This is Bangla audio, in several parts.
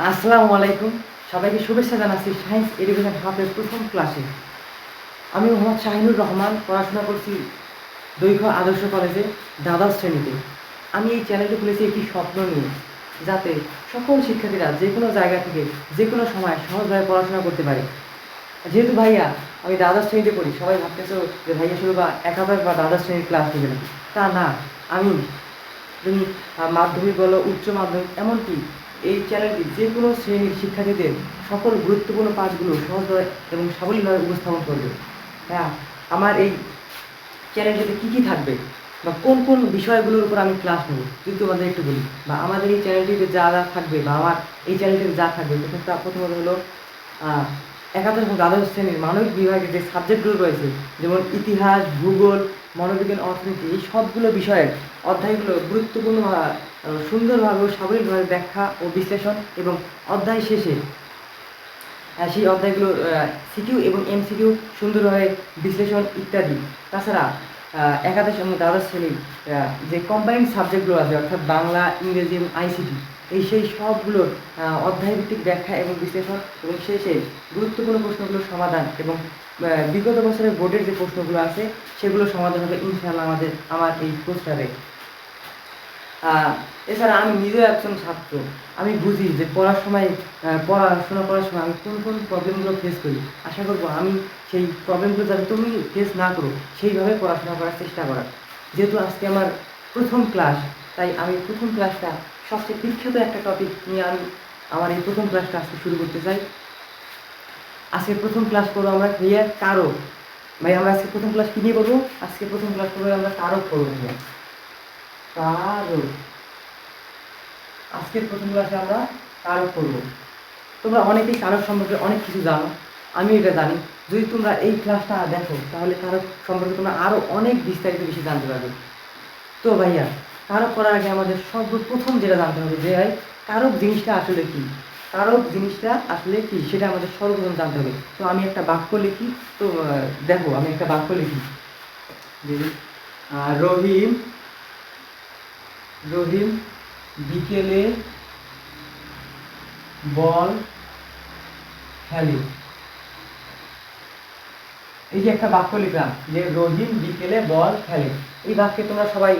আসসালামু আলাইকুম। সবাইকে শুভেচ্ছা জানাচ্ছি সায়েন্স এডুকেশন হাবের প্রথম ক্লাসে। আমি মোহাম্মদ শাহিনুর রহমান, পড়াশোনা করছি দৈর্ঘ্য আদর্শ কলেজে দ্বাদশ শ্রেণীতে। আমি এই চ্যানেলটি খুলেছি একটি স্বপ্ন নিয়ে, যাতে সকল শিক্ষার্থীরা যে কোনো জায়গা থেকে যে কোনো সময় সহজভাবে পড়াশোনা করতে পারে। যেহেতু ভাইয়া, আমি দ্বাদশ শ্রেণীতে পড়ি, সবাই ভাবতেছো যে ভাইয়া শুধু বা একাদশ বা দ্বাদশ শ্রেণির ক্লাস নেবে না তা না, আমি, তুমি মাধ্যমিক বলো, উচ্চ মাধ্যমিক, এমনকি এই চ্যানেলটি যে কোনো শ্রেণির শিক্ষার্থীদের সকল গুরুত্বপূর্ণ পাঠগুলো সহজভাবে এবং সাবলীলভাবে উপস্থাপন করবে। হ্যাঁ আমার এই চ্যানেলটিতে কী কী থাকবে বা কোন কোন বিষয়গুলোর উপর আমি ক্লাস নেব, যদি তোমাদের একটু বলি। বা আমাদের এই চ্যানেলটিতে যা যা থাকবে বা আমার এই চ্যানেলটিতে যা থাকবে প্রথমত প্রথমত হলো একাদশ এবং দ্বাদশ শ্রেণির মানবিক বিভাগের যে সাবজেক্টগুলো রয়েছে, যেমন ইতিহাস, ভূগোল, মনোবিজ্ঞান, অর্থনীতি, এই সবগুলো বিষয়ের অধ্যায়গুলো গুরুত্বপূর্ণ সুন্দরভাবে ও ব্যাখ্যা ও বিশ্লেষণ এবং অধ্যায় শেষে সেই অধ্যায়গুলো সিকিউ এবং এমসিকিউ সুন্দরভাবে বিশ্লেষণ ইত্যাদি। তাছাড়া একাদশ এবং দ্বাদশ শ্রেণির যে কম্বাইন্ড সাবজেক্টগুলো আছে, অর্থাৎ বাংলা, ইংরেজি এবং আইসিটি, এই সেই সবগুলোর অধ্যায়ভিত্তিক ব্যাখ্যা এবং বিশ্লেষণ এবং শেষে গুরুত্বপূর্ণ প্রশ্নগুলোর সমাধান এবং বিগত বছরের বোর্ডের যে প্রশ্নগুলো আছে সেগুলো সমাধান হবে ইনশাআল্লাহ আমাদের, আমার এই পোস্টারে। এছাড়া আমি নিজেও একজন ছাত্র। আমি বুঝি যে পড়ার সময় পড়াশোনা করার সময় আমি কোন কোন প্রবলেমগুলো ফেস করি। আশা করব আমি সেই প্রবলেমগুলো যাতে তুমি ফেস না করো, সেইভাবে পড়াশোনা করার চেষ্টা করার। যেহেতু আজকে আমার প্রথম ক্লাস তাই আমি প্রথম ক্লাসটা সবচেয়ে বিখ্যাত একটা টপিক নিয়ে আমি আমার এই প্রথম ক্লাসটা আজকে শুরু করতে চাই। আজকে প্রথম ক্লাস করব আমরা ক্রিয়ার কারক। ভাই, আমরা আজকে প্রথম ক্লাস কি নিয়ে করব আজকে প্রথম ক্লাস করব আমরা কারক করব ভাইয়া কারক আজকের প্রথম ক্লাসে আমরা কারক করব তোমরা অনেকেই কারক সম্পর্কে অনেক কিছু জানো। আমি এটা জানি। যদি তোমরা এই ক্লাসটা দেখো, তাহলে কারক সম্পর্কে তোমরা আরও অনেক বিস্তারিত বেশি জানতে পারবে। তো ভাইয়া কারক করার আগে আমাদের সর্বপ্রথম যেটা জানতে হবে যে ভাই কারক জিনিসটা আসলে কি? কারক জিনিসটা আসলে কি? সেটা আমাদের সর্বপ্রথম জানতে হবে। তো আমি একটা বাক্য লিখি। তো দেখো, আমি একটা বাক্য লিখি। যে রহিম রহিম, বিকেলে বল, খেলে। এই যে একটা বাক্য লিখলাম যে রহিম বিকেলে বল, খেলে। এই বাক্যে তোমরা সবাই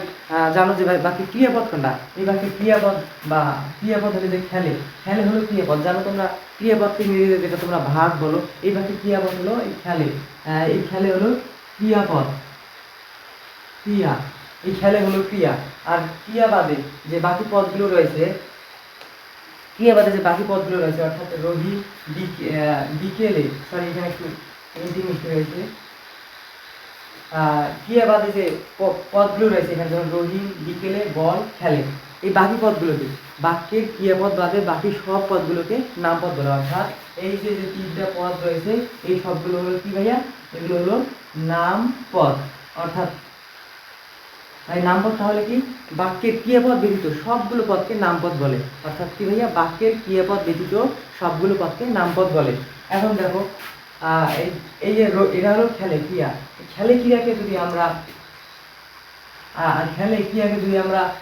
জানো যে বাক্যে ক্রিয়াপদ কোনটা? এই বাক্যে ক্রিয়াপদ বা ক্রিয়াপদ হলে যে খেলে খেলে হলো ক্রিয়াপদ। জানো তোমরা, ক্রিয়াপদকে ইংরেজিতে যেটা তোমরা ভাগ বলো, এই বাক্যে ক্রিয়াপদ হলো এই খেলে। এই খেলে হলো ক্রিয়াপদ। ক্রিয়া। এই খেলে হলো ক্রিয়া। আর ক্রিয়া বাদে যে বাকি পদগুলো রয়েছে ক্রিয়া বাদে যে বাকি পদগুলো রয়েছে, অর্থাৎ রবি, বিকে- বিকেলে সরি এখানে একটু প্রিন্টিং মিস্টেক হয়েছে। ক্রিয়া বাদে যে পদগুলো রয়েছে, এখানে যেমন রহিম বিকেলে, বল, খেলে। এই বাকি পদগুলোকে, বাক্যের ক্রিয়াপদ বাদে বাকি সব পদগুলোকে নামপদ বলা অর্থাৎ এই যে যে তিনটা পদ রয়েছে, এই সবগুলো হলো কি ভাইয়া? এগুলো হলো নাম পদ অর্থাৎ তাই নামপদ তাহলে কি? বাক্যের ক্রিয়াপদ ব্যতীত সবগুলো পদকে নামপদ বলে। অর্থাৎ কি ভাইয়া? বাক্যের ক্রিয়াপদ ব্যতীত সবগুলো পদকে নামপদ বলে। এখন দেখো এই- যে এরা হলো খেলে ক্রিয়া। খেলে ক্রিয়াকে যদি আমরা খেলে ক্রিয়াকে যদি আমরা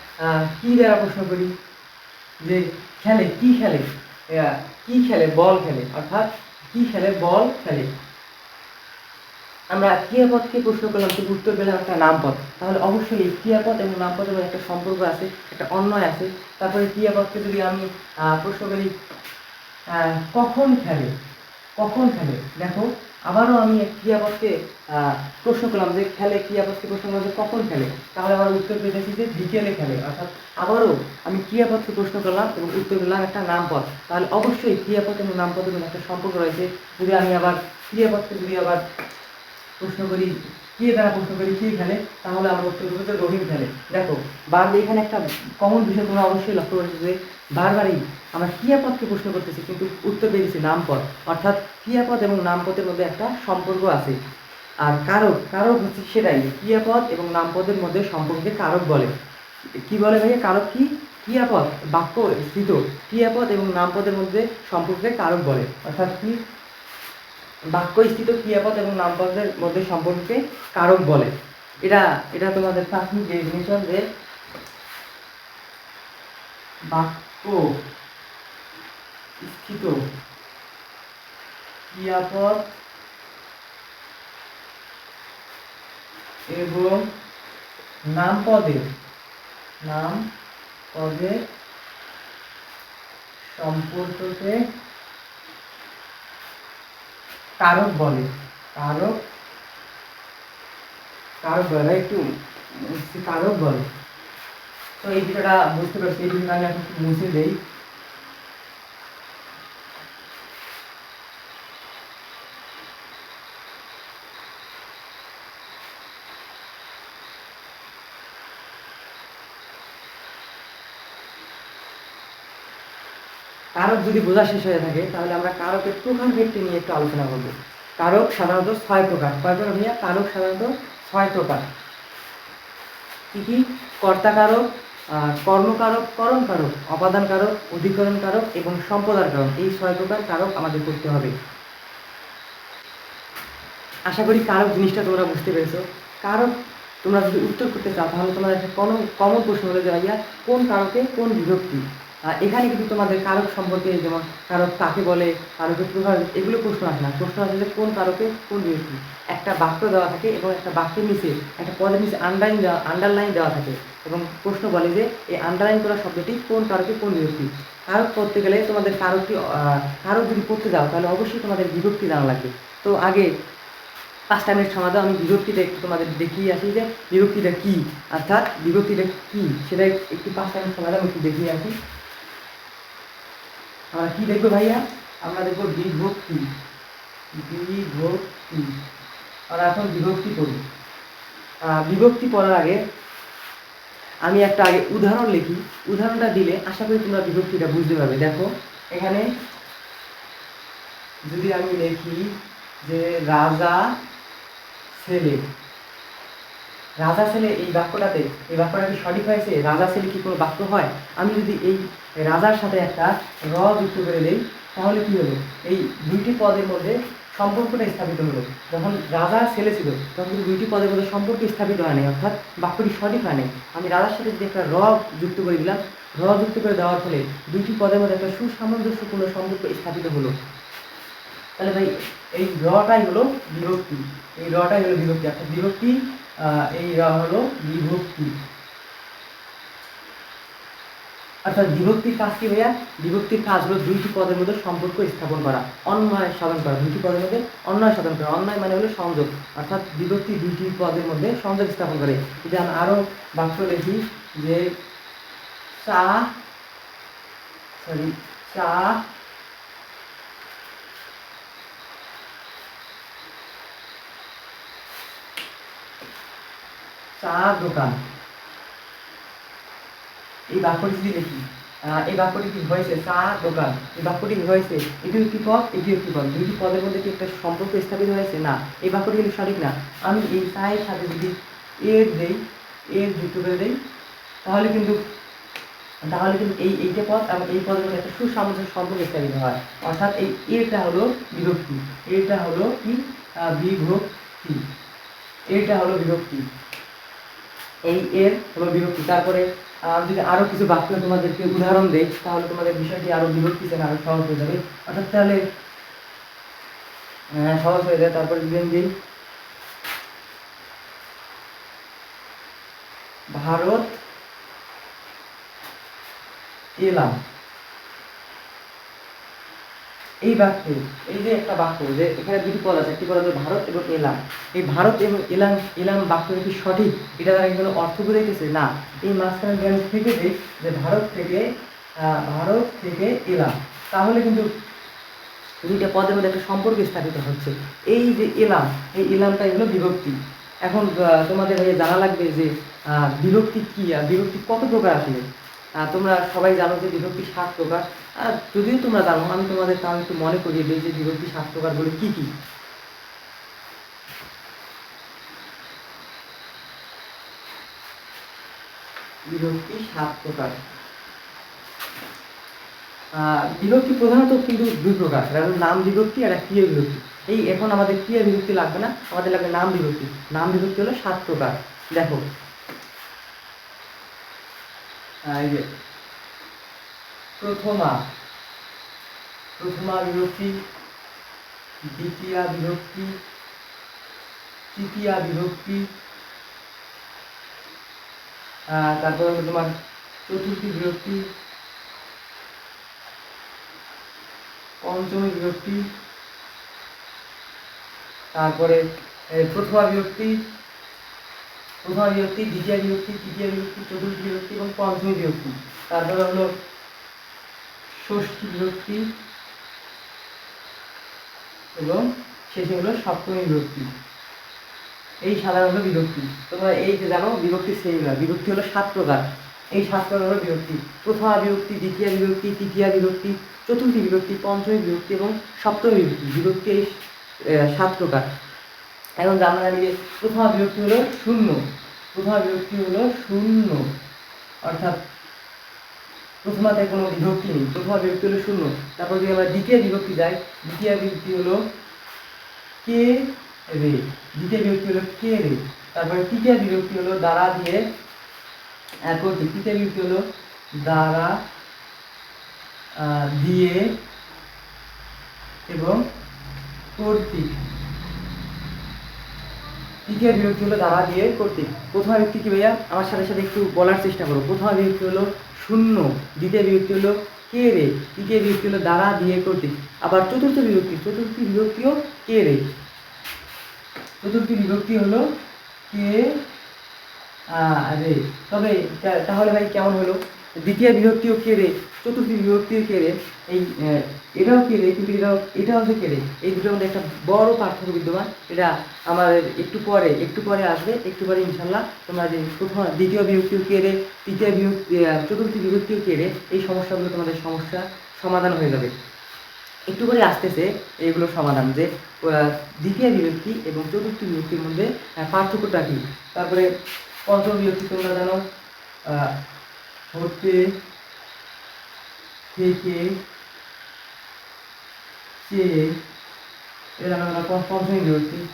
কি দ্বারা প্রশ্ন করি? যে খেলে, কি খেলে? কি খেলে? বল খেলে। অর্থাৎ কি খেলে? বল খেলে। আমরা ক্রিয়াপদকে প্রশ্ন করলাম, কিন্তু উত্তর পেলাম একটা নামপদ তাহলে অবশ্যই এই ক্রিয়াপদ এবং নামপদের একটা সম্পর্ক আছে, একটা অন্যয় আছে। তারপরে ক্রিয়াপদকে যদি আমি প্রশ্ন করি কখন খেলে? কখন খেলে? দেখো, আবারও আমি এক ক্রিয়াপদকে প্রশ্ন করলাম যে খেলে ক্রিয়াপদকে প্রশ্ন করলাম যে কখন খেলে? তাহলে আমার উত্তর পেতেছি যে বিকেলে খেলে। অর্থাৎ আবারও আমি ক্রিয়াপদকে প্রশ্ন করলাম এবং উত্তর পেলাম একটা নামপদ তাহলে অবশ্যই ক্রিয়াপদ এবং নামপদের একটা সম্পর্ক রয়েছে। যদি আমি আবার ক্রিয়াপদকে যদি আবার প্রশ্ন করি, কে দ্বারা প্রশ্ন করি, কে খেলে? তাহলে আমরা উত্তর যে রহিম খেলে। দেখো বারবার এখানে একটা কমন বিষয় তোমরা অবশ্যই লক্ষ্য করেছ যে বারবারই আমরা ক্রিয়াপদকে প্রশ্ন করতেছি, কিন্তু উত্তর পেয়েছি নামপদ। অর্থাৎ ক্রিয়াপদ এবং নামপদের মধ্যে একটা সম্পর্ক আছে। আর কারক কারক হচ্ছে সেটাই, ক্রিয়াপদ এবং নামপদের মধ্যে সম্পর্ককে কারক বলে। কি বলে ভাইয়া? কারক কি? ক্রিয়াপদ, বাক্য, স্থিত। ক্রিয়াপদ এবং নামপদের মধ্যে সম্পর্ককে কারক বলে। অর্থাৎ কি? বাক্য স্থিত ক্রিয়াপদ এবং নামপদের মধ্যে সম্পর্ককে কারক বলে। এটা এটা তোমাদের প্রাথমিক ডেফিনেশন যে বাক্য স্থিত ক্রিয়াপদ এবং নাম পদের নাম পদের সম্পর্ককে কারক বলে। কারক কারক বলে একটু কারক বলে। তো এই বিষয়টা বুঝতে পারছি, এই জন্য আমি এখন মুছে দেই। যদি বোঝা শেষ হয়ে থাকে, তাহলে আমরা কারকের প্রধান ক্ষেত্রে নিয়ে একটু আলোচনা করব। কারক সাধারণত ছয় প্রকার। কয় প্রকার ভাইয়া? কারক সাধারণত ছয় প্রকার। কি কি? কর্তা কারক কর্মকারক করণ কারক, অপাদান কারক, অধিকরণ কারক এবং সম্পদার কারক। এই ছয় প্রকার কারক আমাদের করতে হবে। আশা করি কারক জিনিসটা তোমরা বুঝতে পেরেছ। কারক, তোমরা যদি উত্তর করতে চাও, তাহলে তোমাদের একটা কমন প্রশ্ন হলো যে ভাইয়া, কোন কারকে কোন বিভক্তি? এখানে কিন্তু তোমাদের কারক সম্পর্কে যেমন কারক কাকে বলে, কারকের প্রকার এগুলো প্রশ্ন আসে না। প্রশ্ন আসে যে কোন কারকে কোন বিভক্তি একটা বাক্য দেওয়া থাকে এবং একটা বাক্যের নিচে, একটা পদের নিচে আন্ডারলাইন দেওয়া আন্ডারলাইন দেওয়া থাকে এবং প্রশ্ন বলে যে এই আন্ডারলাইন করা শব্দটি কোন কারকে কোন বিভক্তি কারক পড়তে গেলে তোমাদের কারকটি কারক যদি পড়তে যাও, তাহলে অবশ্যই তোমাদের বিভক্তি জানা লাগবে। তো আগে পাঁচটা মিনিট সময় আমি বিভক্তিটা একটু তোমাদের দেখিয়ে আসি যে বিভক্তিটা কী? অর্থাৎ বিভক্তিটা কী? সেটা একটু পাঁচটা মিনিট দাও, আমি একটু দেখিয়ে আসি। কি দেখব ভাইয়া? আমরা দেখব বিভক্তি। বিভক্তি। আমরা এখন বিভক্তি করি। বিভক্তি পড়ার আগে আমি একটা আগে উদাহরণ লিখি। উদাহরণটা দিলে আশা করি তোমরা বিভক্তিটা বুঝতে পারবে। দেখো, এখানে যদি আমি লিখি যে রাজা ছেলে রাজা ছেলে এই বাক্যটাতে, এই বাক্যটা কি সঠিক হয়েছে রাজা ছেলে কি কোনো বাক্য হয়? আমি যদি এই রাজার সাথে একটা র যুক্ত করে দেই, তাহলে কি হলো? এই দুইটি পদের মধ্যে সম্পর্কটা স্থাপিত হলো। যখন রাজা ছেলে ছিল, তখন কিন্তু দুইটি পদের মধ্যে সম্পর্ক স্থাপিত হয় নাই, অর্থাৎ বাক্যটি সঠিক হয় নাই। আমি রাজার সাথে যদি একটা র যুক্ত করে দিলাম, র যুক্ত করে দেওয়ার ফলে দুইটি পদের মধ্যে একটা সুসামঞ্জস্যপূর্ণ সম্পর্ক স্থাপিত হলো। তাহলে ভাই, এই রটাই হলো বিভক্তি। এই রটাই হলো বিভক্তি, অর্থাৎ বিভক্তি আহ, এই র হলো বিভক্তি। অর্থাৎ বিভক্তির কাজ কি ভাইয়া? বিভক্তির কাজ হলো দুইটি পদের মধ্যে সম্পর্ক স্থাপন করা অন্যয় সাধন করা। দুইটি পদের মধ্যে অন্যয় সাধন করা। অন্যয় মানে হলো সংযোগ। অর্থাৎ বিভক্তি দুইটি পদের মধ্যে সংযোগ স্থাপন করে। যদি আমি আরও বাক্য লিখি যে চা সরি চা চা দোকান। এই বাক্যটি যদি দেখি এই বাক্যটি কি হয়েছে? চা দোকান। এই বাক্যটি হয়েছে? এটিও একটি পদ, এটিও একটি পদ। দুইটি পদের মধ্যে কি একটা সম্পর্ক স্থাপিত হয়েছে? না। এই বাক্যটি কিন্তু সঠিক না। আমি এই চায়ের সাথে যদি এর দেই, এর যুক্ত করে দেই, তাহলে কিন্তু তাহলে কিন্তু এই এইটা পদ এবং এই পদের মধ্যে একটা সুসামঞ্জস্য সম্পর্ক স্থাপিত হয়। অর্থাৎ এই এটা হলো বিভক্তি। এটা হলো কি? বিভক্তি। এটা হলো বিভক্তি। এই এর হলো বিভক্তি তারপরে আমি যদি আরও কিছু বাক্য তোমাদেরকে উদাহরণ দেই তাহলে তোমাদের বিষয়টি আরও বিভক্তি যেন আরও সহজ হয়ে যাবে। অর্থাৎ তাহলে আহ, সহজ হয়ে যায়। তারপরে যদি আমি ভারত এলাম। এই বাক্যে, এই যে একটা বাক্য যে এখানে দুটি পদ আছে, একটি পদ হলো ভারত এবং এলাম। এই ভারত এবং এলাম এলাম বাক্যটা কি সঠিক? এটা তারা কোনো অর্থ বোঝাইতেছে, না। এই মাঝখানে আমি থেকে যে ভারত থেকে ভারত থেকে এলাম। তাহলে কিন্তু দুইটা পদের মধ্যে একটা সম্পর্ক স্থাপিত হচ্ছে। এই যে এলাম, এই এলামটা হলো বিভক্তি। এখন তোমাদের জানা লাগবে যে বিভক্তি কি? আর বিভক্তি কত প্রকার আসলে? তোমরা সবাই জানো যে বিভক্তি সাত প্রকার। আর যদিও তোমরা জানো, আমি তোমাদের তাও একটু মনে করিয়ে দিই যে বিভক্তি সাত বলে কি? কি বিভক্তি সাত প্রকার প্রধানত কিন্তু দুই প্রকার নাম বিভক্তি আর একটা ক্রিয়া বিভক্তি এই এখন আমাদের ক্রিয়া বিভক্তি লাগবে না, আমাদের লাগবে নাম বিভক্তি নাম বিভক্তি হলো সাত প্রকার দেখো প্রথমা। প্রথমা বিভক্তি, দ্বিতীয়া বিভক্তি, তৃতীয়া বিভক্তি তারপর হলো তোমার চতুর্থী বিভক্তি, পঞ্চমী বিভক্তি, তারপরে প্রথমা বিভক্তি প্রথমা বিভক্তি, দ্বিতীয় বিভক্তি, তৃতীয় বিভক্তি, চতুর্থ বিভক্তি এবং পঞ্চমী বিভক্তি। তারপরে হলো ষষ্ঠী বিভক্তি এবং শেষে হলো সপ্তমী বিভক্তি। এই সাধারণ হলো বিভক্তি। তোমরা এই যে জানো, বিভক্তি সেইগুলা বিভক্তি হলো সাত প্রকার। এই সাত প্রকার হলো বিভক্তি। প্রথমা বিভক্তি, দ্বিতীয় বিভক্তি, তৃতীয় বিভক্তি, চতুর্থী বিভক্তি, পঞ্চমী বিভক্তি এবং সপ্তমী বিভক্তি। বিভক্তি এই সাত প্রকার। এখন আমরা জানি যে প্রথমা বিভক্তি হলো শূন্য। প্রথমা বিভক্তি হলো শূন্য। অর্থাৎ প্রথমাতে কোনো বিভক্তি নেই। প্রথমা বিভক্তি হলো শূন্য। তারপর যদি আমরা দ্বিতীয় বিভক্তি যাই, দ্বিতীয় বিভক্তি হলো কে রে দ্বিতীয় বিভক্তি হলো কে রে তারপরে তৃতীয় বিভক্তি হলো দ্বারা দিয়ে এরপর তৃতীয় বিভক্তি হলো দ্বারা দিয়ে এবং কর্তৃক। তৃতীয় বিভক্তি হলো দ্বারা দিয়ে কর্তৃক। প্রথমা বিভক্তি কি ভাইয়া আমার সাথে সাথে একটু বলার চেষ্টা করো। প্রথমা বিভক্তি হলো শূন্য, দ্বিতীয় বিভক্তি হলো কে রে? তৃতীয় বিভক্তি হলো দ্বারা দিয়ে কর্তৃক আবার চতুর্থ বিভক্তি, চতুর্থ বিভক্তিও কে রে? চতুর্থ বিভক্তি হলো কে? আরে রে তবে তাহলে ভাই কেমন হলো? দ্বিতীয় বিভক্তিও কে রে? চতুর্থী বিভক্তিও কে রে? এই এটাও কে রে? কিন্তু এটাও এটা হচ্ছে কে রে? এই দুটোর মধ্যে একটা বড় পার্থক্য বিদ্যমান। এটা আমাদের একটু পরে একটু পরে আসবে, একটু পরে ইনশাল্লাহ তোমরা যে প্রথম, দ্বিতীয় বিভক্তিও কে রে? তৃতীয় বিভক্তি চতুর্থী বিভক্তিও কে রে? এই সমস্যাগুলো তোমাদের সমস্যা সমাধান হয়ে যাবে। একটু করে আসতেছে এগুলো সমাধান যে দ্বিতীয় বিভক্তি এবং চতুর্থ বিভক্তির মধ্যে পার্থক্যটা কি? তারপরে পঞ্চম বিভক্তি তোমরা জানো হতে থেকে চেয়ে এটা আমরা প- পঞ্চমী বিভক্তি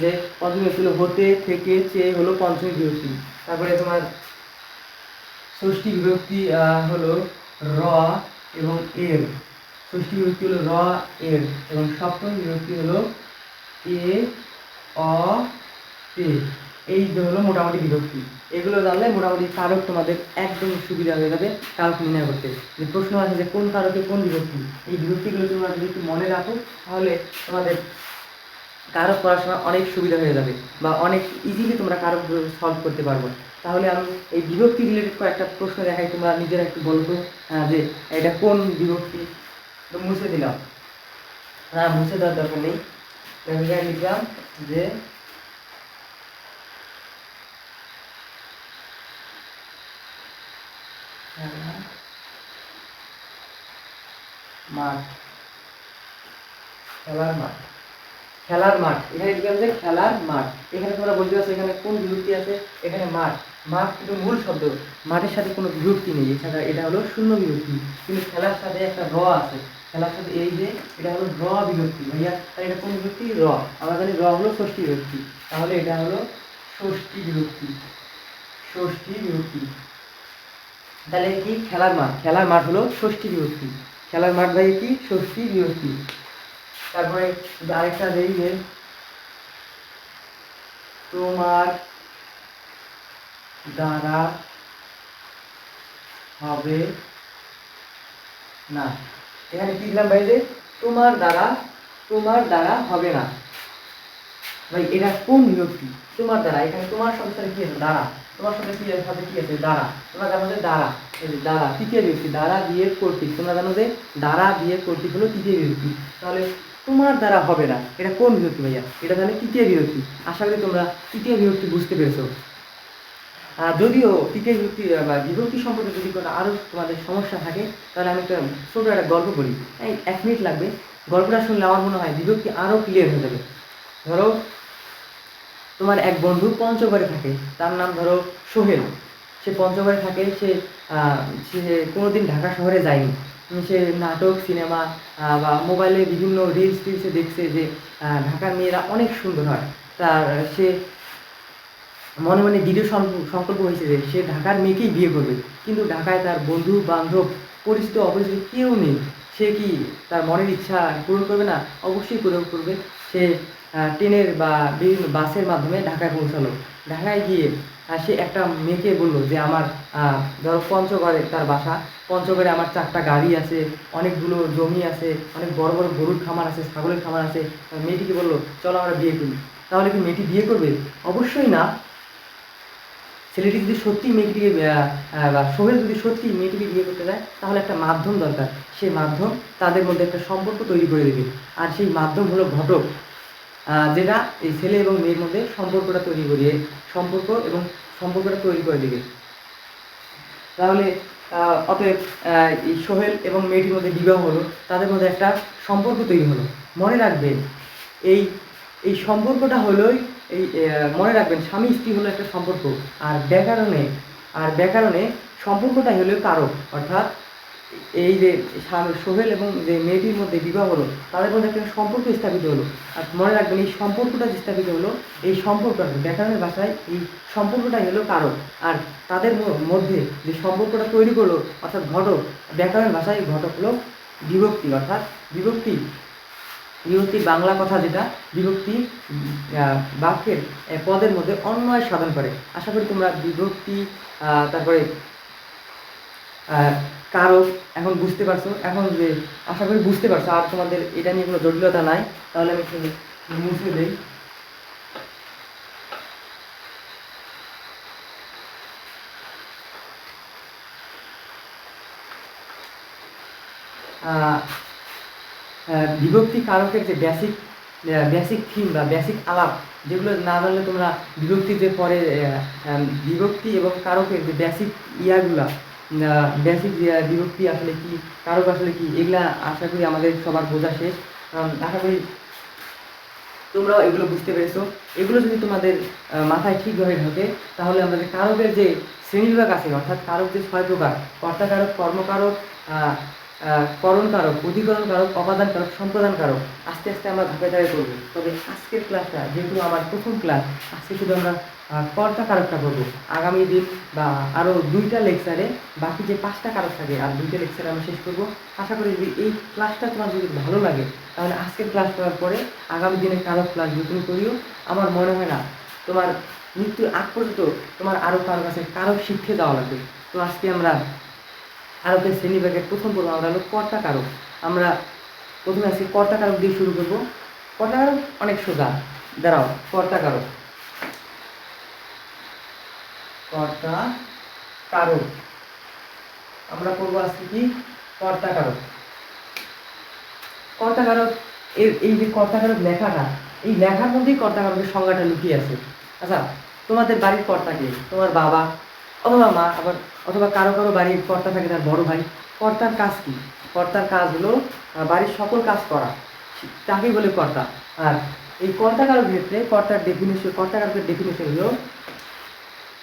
যে পঞ্চমী হলো হতে থেকে চেয়ে হলো পঞ্চমী বিভক্তি তারপরে তোমার ষষ্ঠী বিভক্তি হলো র এবং এর। ষষ্ঠী বিভক্তি হলো র, এর। এবং সপ্তম বিভক্তি হলো এ, অ, তে। এই হলো মোটামুটি বিভক্তি এগুলো জানলে মোটামুটি কারক তোমাদের একদম সুবিধা হয়ে যাবে কারক নির্ণয় করতে। যে প্রশ্ন আছে যে কোন কারকে কোন বিভক্তি এই বিভক্তিগুলো তোমরা যদি একটু মনে রাখো তাহলে তোমাদের কারক করার সময় অনেক সুবিধা হয়ে যাবে বা অনেক ইজিলি তোমরা কারক সলভ করতে পারব। তাহলে আমি এই বিভক্তি রিলেটেড কয়েকটা প্রশ্ন দেখাই তোমরা নিজেরা একটু বলতো আহ, যে এটা কোন বিভক্তি তো মুছে দিলাম। হ্যাঁ মুছে দেওয়ার দরকার নেই। লিখলাম যে মাঠ। খেলার মাঠ। খেলার মাঠ। এখানে লিখলাম যে খেলার মাঠ। এখানে তোমরা বলতে পারছ এখানে কোন বিভক্তি আছে? এখানে মাঠ। মাঠ কিন্তু মূল শব্দ। মাঠের সাথে কোনো বিভক্তি নেই। এছাড়া এটা হলো শূন্য বিভক্তি। কিন্তু খেলার সাথে একটা র আছে। খেলার সাথে এই যে এটা হলো র বিভক্তি। ভাইয়া, তাহলে এটা কোন বিভক্তি? র। আমরা জানি র হলো ষষ্ঠী বিভক্তি। তাহলে এটা হলো ষষ্ঠী বিভক্তি। ষষ্ঠী বিভক্তি। তাহলে কি? খেলার মাঠ। খেলার মাঠ হলো ষষ্ঠী বিভক্তি খেলার মাঠ ভাই কি? ষষ্ঠী বিভক্তি তারপরে আরেকটা দেই যে তোমার দ্বারা হবে না। এখানে কি দিলাম ভাই যে তোমার দ্বারা তোমার দ্বারা হবে না। ভাই, এটা কোন বিভক্তি তোমার দ্বারা। এখানে তোমার সাথে কি দ্বারা। তোমার সাথে কি সাথে কি আছে? দ্বারা তোমরা জানো যে দ্বারা দ্বারা তৃতীয় বিভক্তি দ্বারা দিয়ে কর্তৃক তোমরা জানো যে দ্বারা দিয়ে কর্তৃক হলো তৃতীয় বিভক্তি তাহলে তোমার দ্বারা হবে না। এটা কোন বিভক্তি ভাইয়া? এটা তাহলে তৃতীয় বিভক্তি। আশা করি তোমরা তৃতীয় বিভক্তি বুঝতে পেরেছ। আর যদিও তৃতীয় বিভক্তি বিভক্তি সম্পর্কে যদি কোনো আরও তোমাদের সমস্যা থাকে, তাহলে আমি একটা ছোটো একটা গল্প বলি। এক মিনিট লাগবে। গল্পটা শুনলে আমার মনে হয় বিভক্তি আরও ক্লিয়ার হয়ে যাবে। ধরো তোমার এক বন্ধু পঞ্চগড়ে থাকে, তার নাম ধরো সোহেল। সে পঞ্চগড়ে থাকে, সে সে কোনোদিন ঢাকা শহরে যায়নি। সে নাটক, সিনেমা বা মোবাইলে বিভিন্ন রিলস টিলসে দেখছে যে ঢাকার মেয়েরা অনেক সুন্দর হয়। তার, সে মনে মনে দৃঢ় সংকল্প হয়েছে যে সে ঢাকার মেয়েকেই বিয়ে করবে। কিন্তু ঢাকায় তার বন্ধু, বান্ধব, পরিচিত, অপরিচিত কেউ নেই। সে কি তার মনের ইচ্ছা পূরণ করবে না? অবশ্যই পূরণ করবে। সে ট্রেনের বা বিভিন্ন বাসের মাধ্যমে ঢাকায় পৌঁছালো। ঢাকায় গিয়ে সে একটা মেয়েকে বলল যে, আমার ধরো পঞ্চগড়ে তার বাসা। পঞ্চগড়ে আমার চারটা গাড়ি আছে, অনেকগুলো জমি আছে, অনেক বড় বড় গরুর খামার আছে, ছাগলের খামার আছে। মেয়েটিকে বলল, চলো আমরা বিয়ে করি। তাহলে কি মেয়েটি বিয়ে করবে? অবশ্যই না। ছেলেটি যদি সত্যি মেয়েটিকে সোহেল যদি সত্যি মেয়েটিকে বিয়ে করতে যায় তাহলে একটা মাধ্যম দরকার। সেই মাধ্যম তাদের মধ্যে একটা সম্পর্ক তৈরি করে দেবে। আর সেই মাধ্যম হলো ঘটক। যেটা এই ছেলে এবং মেয়ের মধ্যে সম্পর্কটা তৈরি করিয়ে, সম্পর্ক এবং সম্পর্কটা তৈরি করে দেবে। তাহলে অতএব সোহেল এবং মেয়েটির মধ্যে বিবাহ হলো, তাদের মধ্যে একটা সম্পর্ক তৈরি হলো। মনে রাখবেন, এই এই সম্পর্কটা হলোই, এই মনে রাখবেন, স্বামী স্ত্রী হলো একটা সম্পর্ক। আর ব্যাকরণে আর ব্যাকরণে সম্পর্কটাই হলো কারক, অর্থাৎ এই যে সোহেল এবং যে মেয়েটির মধ্যে বিবাহ হলো, তাদের মধ্যে একটা সম্পর্ক স্থাপিত হলো। আর মনে রাখবেন, এই সম্পর্কটা স্থাপিত হলো, এই সম্পর্কটা ব্যাকরণের ভাষায় এই সম্পর্কটাই হলো কারক আর তাদের মধ্যে যে সম্পর্কটা তৈরি করল, অর্থাৎ ঘটক, ব্যাকরণের ভাষায় ঘটক হলো বিভক্তি, অর্থাৎ বিভক্তি। বিভক্তি বাংলা কথা যেটা, বিভক্তি বাক্যের পদের মধ্যে অন্যয় সাধন করে। আশা করি তোমরা বিভক্তি তারপরে কারক এখন বুঝতে পারছ? এখন যে আশা করি বুঝতে পারছ, আর তোমাদের এটা নিয়ে কোনো জটিলতা নাই, তাহলে আমি মুছে দিই। বিভক্তি কারকের যে বেসিক বেসিক থিম বা বেসিক আলাপ, যেগুলো না জানলে তোমরা বিভক্তি যে পরে বিভক্তি এবং কারকের যে বেসিক ইয়াগুলা বেসিক বিভক্তি আসলে কি, কারক আসলে কি, এগুলা আশা করি আমাদের সবার বোঝা শেষ। আশা করি তোমরাও এগুলো বুঝতে পেরেছ। এগুলো যদি তোমাদের মাথায় ঠিকভাবে ঢোকে তাহলে আমাদের কারকের যে শ্রেণীবিভাগ আছে, অর্থাৎ কারক যে ছয় প্রকার, কর্তাকারক, কর্মকারক আহ, করণকারক অধিকরণ কারক অপাদান কারক সম্প্রদান কারক আস্তে আস্তে আমরা ধাপে ধাপে করব। তবে আজকের ক্লাসটা যেহেতু আমার প্রথম ক্লাস আজকে শুধু আমরা কর্তা কারকটা করব। আগামী দিন বা আরও দুইটা লেকচারে বাকি যে পাঁচটা কারক থাকে আর দুইটা লেকচারে আমরা শেষ করব। আশা করি যদি এই ক্লাসটা তোমার যদি ভালো লাগে তাহলে আজকের ক্লাস করার পরে আগামী দিনের কারক ক্লাসগুলো তুমি করিও। আমার মনে হয় না তোমার মৃত্যুর আগ পর্যন্ত তোমার আরও কারও কাছে কারক শিখতে যাওয়া লাগবে। তো আজকে আমরা কারকের শ্রেণীবিভাগের প্রথম পর্ব আমরা হলো কর্তা কারক আমরা প্রথমে আজকে কর্তা কারক দিয়ে শুরু করব। কর্তা কারক অনেক সোজা। দাঁড়াও কর্তা কারক কর্তা কারক আমরা করব আজকে কি? কর্তা কারক কর্তা কারক এর এই যে কর্তা কারক লেখাটা, এই লেখার মধ্যেই কর্তা কারকের সংজ্ঞাটা লুকিয়ে আছে। আচ্ছা তোমাদের বাড়ির কর্তা কে? তোমার বাবা অথবা মা, আবার অথবা কারও কারও বাড়ির কর্তা থাকে তার বড় ভাই। কর্তার কাজ কি? কর্তার কাজ হলো বাড়ির সকল কাজ করা। তাকে বলে কর্তা। আর এই কর্তা কারক ক্ষেত্রে কর্তার ডেফিনেশন কর্তা কারকের ডেফিনেশন হলো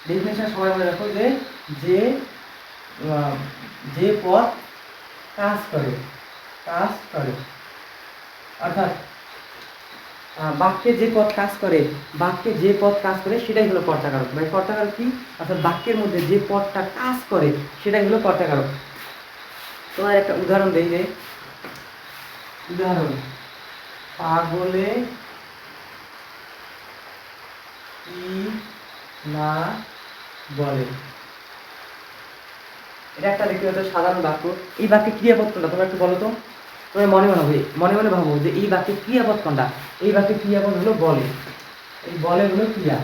ডেফিনেশন সবাই মনে রাখো যে যে যে পদ কাজ করে কাজ করে। অর্থাৎ বাক্যে যে পদ কাজ করে, বাক্যে যে পদ কাজ করে, সেটাই হলো কর্তাকারক মানে কর্তাকারক কি? অর্থাৎ বাক্যের মধ্যে যে পদটা কাজ করে, সেটাই হলো কর্তাকারক তোমার একটা উদাহরণ দেই রে। উদাহরণ। পাগলে কি না বলে? এটা একটা পাচ্ছ সাধারণ বাক্য। এই বাক্যে ক্রিয়াপদ কোনটা? তোমরা একটু বলো তো। তোমরা মনে মনে হবে মনে মনে ভাবো যে এই বাক্যে ক্রিয়াপদ কোনটা? এই বাক্যে ক্রিয়াপদ হলো বলে। এই বলে হলো ক্রিয়া।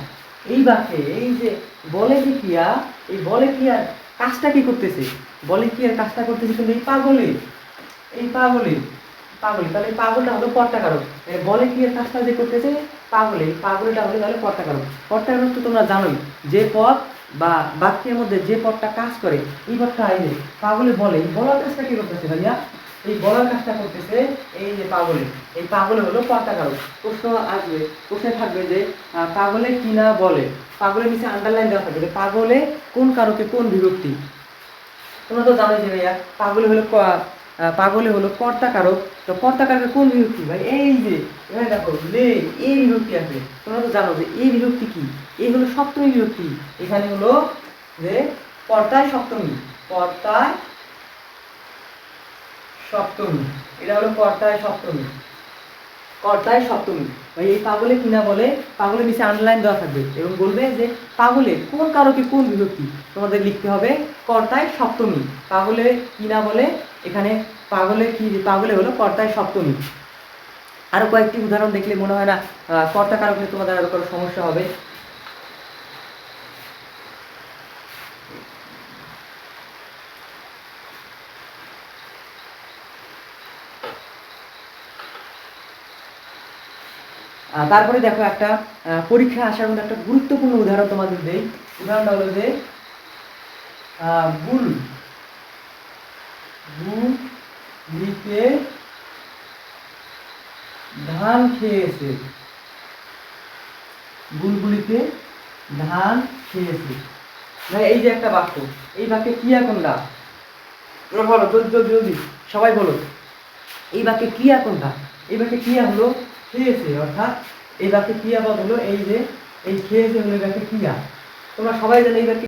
এই বাক্যে এই যে বলে যে ক্রিয়া, এই বলে ক্রিয়ার কাজটা কি করতেছে? বলে ক্রিয়ার কাজটা করতেছে কিন্তু এই পাগলে। এই পাগলে। পাগলে। তাহলে এই পাগলটা হলো কর্তাকারক মানে বলে ক্রিয়ার কাজটা যে করতেছে, পাগলে। এই পাগলটা হলো তাহলে কর্তাকারক কর্তাকারক তো তোমরা জানোই, যে পথ বা বাক্যের মধ্যে যে পদটা কাজ করে, এই পদটা আইলে পাগলে বলে বলার কাজটা কি করতেছে ভাইয়া? এই বলার কাজটা করতেছে এই যে পাগলে। এই পাগলে হলো কর্তাকারক প্রশ্ন আসবে, প্রশ্নে থাকবে যে পাগলে কি না বলে? পাগলের নিচে আন্ডারলাইন দেওয়া থাকবে পাগলে কোন কারকে কোন বিভক্তি? তোমরা তো জানো যে ভাইয়া, পাগলে হলো পাগলে হলো কর্তাকারক তো কর্তাকারকের কোন বিভক্তি ভাই? এই যে, এখানে দেখো, লে এই বিভক্তি আছে। তোমরা তো জানো যে এই বিভক্তি কি? এই হলো সপ্তমী বিভক্তি। এখানে হলো যে কর্তায় সপ্তমী। কর্তায় সপ্তমী। এটা হলো কর্তায় সপ্তমী। কর্তায় সপ্তমী। ভাই, এই পাগলে কিনা বলে, পাগলের নিচে আন্ডারলাইন দেওয়া থাকবে এবং বলবে যে, পাগলে, কোন কারকে কোন বিভক্তি? তোমাদের লিখতে হবে, কর্তায় সপ্তমী। পাগলে কিনা বলে, এখানে পাগলে কি, পাগলে হলো কর্তায় সপ্তমী। আরও কয়েকটি উদাহরণ দেখলে মনে হয় না কর্তা কারকে তোমাদের আরও কোনো সমস্যা হবে। তারপরে দেখো একটা আহ, পরীক্ষায় আসার মধ্যে একটা গুরুত্বপূর্ণ উদাহরণ তোমাদের দেই। উদাহরণটা হলো যে বুল বুলিতে ধান খেয়েছে। বুলবুলিতে ধান খেয়েছে। ভাই এই যে একটা বাক্য এই বাক্যে ক্রিয়া কোনটা? তোমরা বলো জলদি জলদি সবাই বলো। এই বাক্যে ক্রিয়া কোনটা? এই বাক্যে ক্রিয়া হলো? খেয়েছে, অর্থাৎ এই বাক্যে ক্রিয়াপদ হলো, এই যে এই খেয়েছে হলো এই বাক্যে ক্রিয়া তোমরা সবাই জানো এই বাক্যে